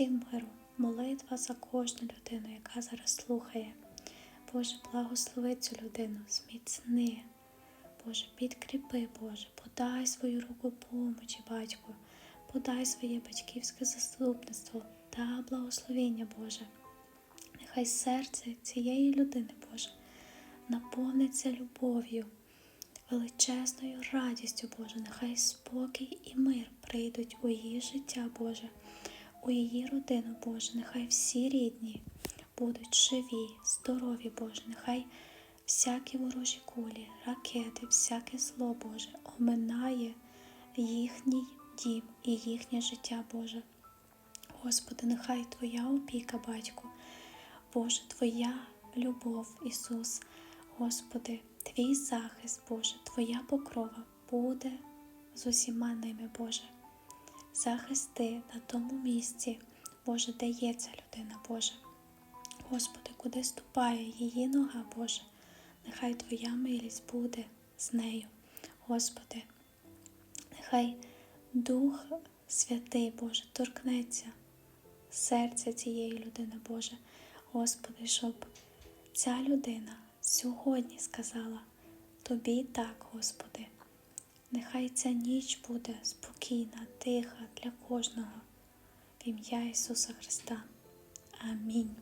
всім миру, молитва за кожну людину, яка зараз слухає. Боже, благослови цю людину, зміцни. Боже, підкріпи, Боже, подай свою руку помочі, батьку, подай своє батьківське заступництво та благословіння, Боже. Нехай серце цієї людини, Боже, наповниться любов'ю, величезною радістю, Боже, нехай спокій і мир прийдуть у її життя, Боже, у її родину, Боже, нехай всі рідні будуть живі, здорові, Боже, нехай всякі ворожі кулі, ракети, всяке зло, Боже, оминає їхній дім і їхнє життя, Боже. Господи, нехай Твоя опіка, Батько, Боже, Твоя любов, Ісус, Господи, Твій захист, Боже, Твоя покрова буде з усіма ними, Боже. Захисти на тому місці, Боже, де є ця людина, Боже. Господи, куди ступає її нога, Боже, нехай Твоя милість буде з нею, Господи, нехай Дух Святий, Боже, торкнеться серця цієї людини, Боже, Господи, щоб ця людина сьогодні сказала Тобі так, Господи. Нехай ця ніч буде спокійна, тиха для кожного. В ім'я Ісуса Христа. Амінь.